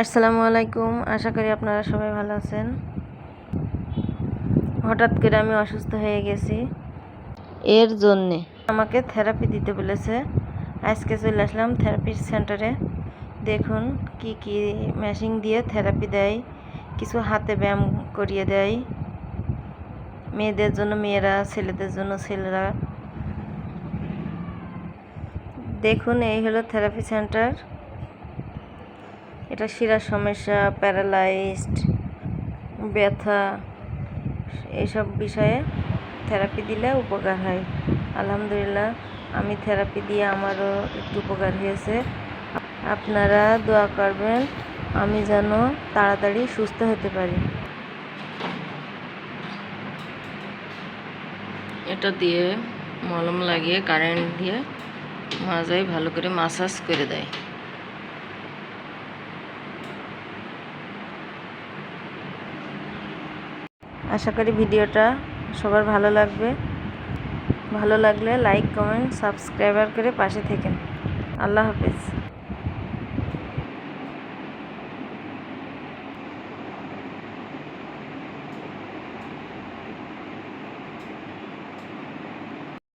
আসসালামু আলাইকুম। আশা করি আপনারা সবাই ভালো আছেন। হঠাৎ করে আমি অসুস্থ হয়ে গেছি। এর জন্যে। আমাকে থেরাপি দিতে বলেছে। আজকে চলে আসলাম থেরাপি সেন্টারে দেখুন কি কি মেশিন দিয়ে থেরাপি দেয়। কিছু হাতে ব্যায়াম করিয়ে দেয়। মেয়েদের জন্য মেয়েরা ছেলেদের জন্য ছেলেরা। দেখুন এই হলো থেরাপি সেন্টার এটা শিরার সমস্যা, প্যারালাইজড, ব্যথা, এসব বিষয়ে থেরাপি দিলে উপকার হয়। আলহামদুলিল্লাহ, আমি থেরাপি দিয়ে আমারও একটু উপকার হয়েছে। আপনারা দোয়া করবেন, আমি যেন তাড়াতাড়ি সুস্থ হতে পারি। এটা দিয়ে মলম লাগিয়ে কারেন্ট দিয়ে মাজায় ভালো করে মাসাজ করে দেয়। আশা করি ভিডিওটা সবার ভালো লাগবে। ভালো লাগলে লাইক কমেন্ট সাবস্ক্রাইবার করে পাশে থেকেন। আল্লাহ হাফেজ।